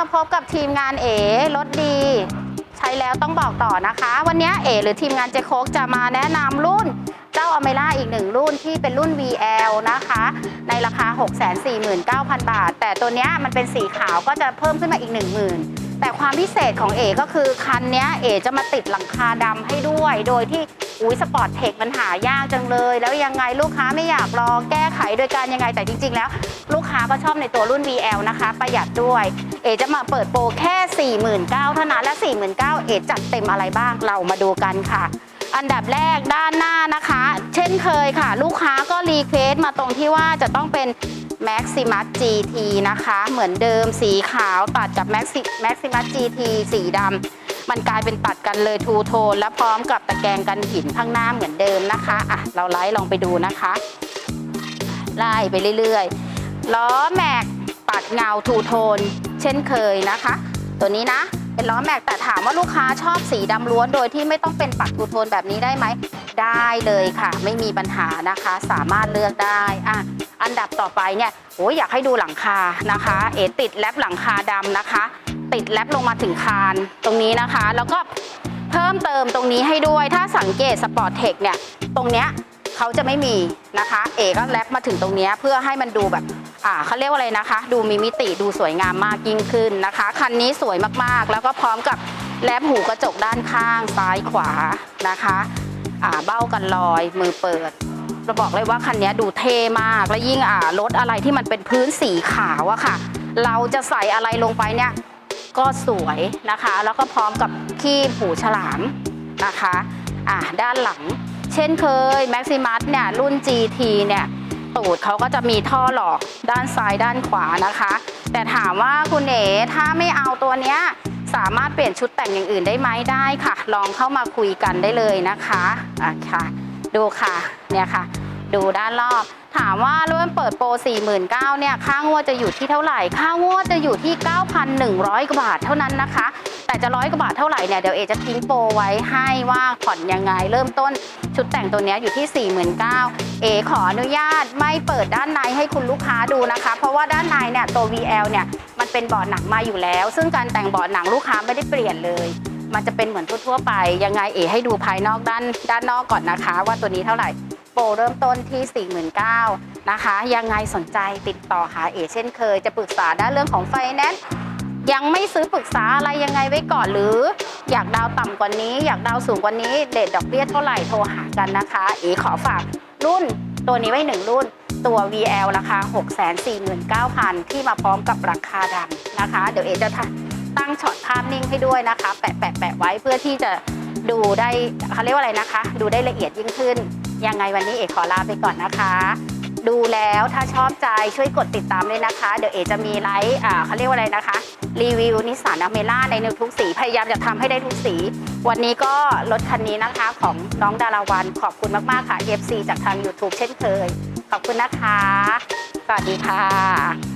มาพบกับทีมงานเอรถดี ใช้แล้วต้องบอกต่อนะคะ วันนี้เอหรือทีมงานเจโคกจะมาแนะนำรุ่นเจ้าอเมร่าอีกหนึ่งรุ่นที่เป็นรุ่น VL นะคะ ในราคา 649,000 บาท แต่ตัวนี้มันเป็นสีขาวก็จะเพิ่มขึ้นมาอีก 10,000 แต่ความพิเศษของเอก็คือคันนี้เอจะมาติดหลังคาดำให้ด้วย โดยที่อุ้ยสปอร์ตเทคมันหายากจังเลย แล้วยังไงลูกค้าไม่อยากรอแก้ไขโดยการยังไงแต่จริง ๆ แล้ว ลูกค้าก็ชอบในตัวรุ่น VL นะคะ ประหยัดด้วย เอจะมาเปิดโปรแค่ 49,000เท่านั้นและ 49,000เอจัดเต็มอะไรบ้างเรามาดูกันค่ะ อันดับแรกด้านหน้านะคะ เช่นเคยค่ะ ลูกค้าก็รีเควสต์มาตรงที่ว่าจะต้องเป็น Maximus GT นะคะ เหมือนเดิมสีขาวตัดกับ Maxi Maximus GT สีดำมันกลายเป็นตัดกันเลยทูโทน และพร้อมกับตะแกรงกันหินข้างหน้าเหมือนเดิมนะคะอะเราไลฟ์ลองไปดูนะคะ ไล่ไปเรื่อยๆ ล้อแม็กปัดเงาทูโทน เช่นเคยนะคะ ตัวนี้นะเป็นล้อแม็กแต่ถามว่าลูกค้าชอบสีดำล้วนโดยที่ไม่ต้องเป็นปัดทูโทนแบบนี้ได้ไหมได้เลยค่ะ ไม่มีปัญหานะคะ สามารถเลือกได้อะ อันดับต่อไปเนี่ยโอ้ยอยากให้ดูหลังคานะคะ เอติดแลปหลังคาดำนะคะ ติดแลปลงมาถึงคานตรงนี้นะคะ แล้วก็เพิ่มเติมตรงนี้ให้ด้วยถ้าสังเกตสปอร์ตเทคเนี่ยตรงเนี้ยเขาจะไม่มีนะคะ เอก็แลปมาถึงตรงเนี้ยเพื่อให้มันดูแบบอ่าเขาเรียกว่าอะไรนะคะ ดูมีมิติดูสวยงามมากยิ่งขึ้นนะคะ คันนี้สวยมากๆ แล้วก็พร้อมกับแลปหูกระจกด้านข้างซ้ายขวานะคะอ่าเบ้ากันลอยมือเปิด เราบอกเลยว่าคันนี้ดูเท่มาก และยิ่งอ่ารถอะไรที่มันเป็นพื้นสีขาวอะค่ะ เราจะใส่อะไรลงไปเนี่ยก็สวยนะคะ แล้วก็พร้อมกับขี้หูฉลามนะคะอ่าด้านหลัง เช่นเคย Maximus เนี่ยรุ่น GT เนี่ยตูดเขาก็จะมีท่อหลอกด้านซ้ายด้านขวานะคะ แต่ถามว่าคุณเอ๋ถ้าไม่เอาตัวเนี้ยสามารถเปลี่ยนชุดแต่งอย่างอื่นได้ไหมได้ค่ะ ลองเข้ามาคุยกันได้เลยนะคะอะค่ะ ดูค่ะเนี่ยค่ะ ดูด้านรอบ ถามว่าเริ่มเปิดโปร 49,000เนี่ยค่างวดจะอยู่ที่เท่าไหร่ ค่างวดจะอยู่ที่ 9,100 กว่าบาทเท่านั้นนะคะ แต่จะร้อยกว่าบาทเท่าไหร่เนี่ยเดี๋ยวเอจะทิ้งโปรไว้ให้ว่าผ่อนยังไง เริ่มต้นชุดแต่งตัวนี้อยู่ที่ 49,000เอขออนุญาตไม่เปิดด้านในให้คุณลูกค้าดูนะคะ เพราะว่าด้านในเนี่ยตัว VL เนี่ยมันเป็นเบาะหนังมาอยู่แล้ว ซึ่งการแต่งเบาะหนังลูกค้าไม่ได้เปลี่ยนเลย มันจะเป็นเหมือนทั่วๆไป ยังไงเอให้ดูภายนอกด้านด้านนอกก่อนนะคะ ว่าตัวนี้เท่าไหร่โปรเริ่มต้นที่ 49,000นะคะ ยังไงสนใจติดต่อหาเอเช่นเคย จะปรึกษาด้านเรื่องของไฟแนนซ์ยังไม่ซื้อปรึกษาอะไรยังไงไว้ก่อนหรือ อยากดาวต่ำกว่านี้ อยากดาวสูงกว่านี้เดทดอกเบี้ยเท่าไหร่โทรหากันนะคะ เอขอฝากรุ่นตัวนี้ไว้หนึ่งรุ่นตัว VL ราคา 649,000 ที่มาพร้อมกับราคาดำนะคะ เดี๋ยวเอจะ ตั้งช็อตภาพนิ่งให้ด้วยนะคะ แปะแปะแปะไว้เพื่อที่จะดูได้เขาเรียกว่าอะไรนะคะ ดูได้ละเอียดยิ่งขึ้น ยังไงวันนี้เอกขอลาไปก่อนนะคะ ดูแล้วถ้าชอบใจช่วยกดติดตามด้วยนะคะ เดี๋ยวเอกจะมีไลฟ์อ่าเขาเรียกว่าอะไรนะคะ รีวิวนิสสันอเมร่าในทุกสี พยายามจะทำให้ได้ทุกสี วันนี้ก็รถคันนี้นะคะของน้องดาราวันขอบคุณมาก ๆ ค่ะ FC จากทาง YouTube เช่นเคย ขอบคุณนะคะ สวัสดีค่ะ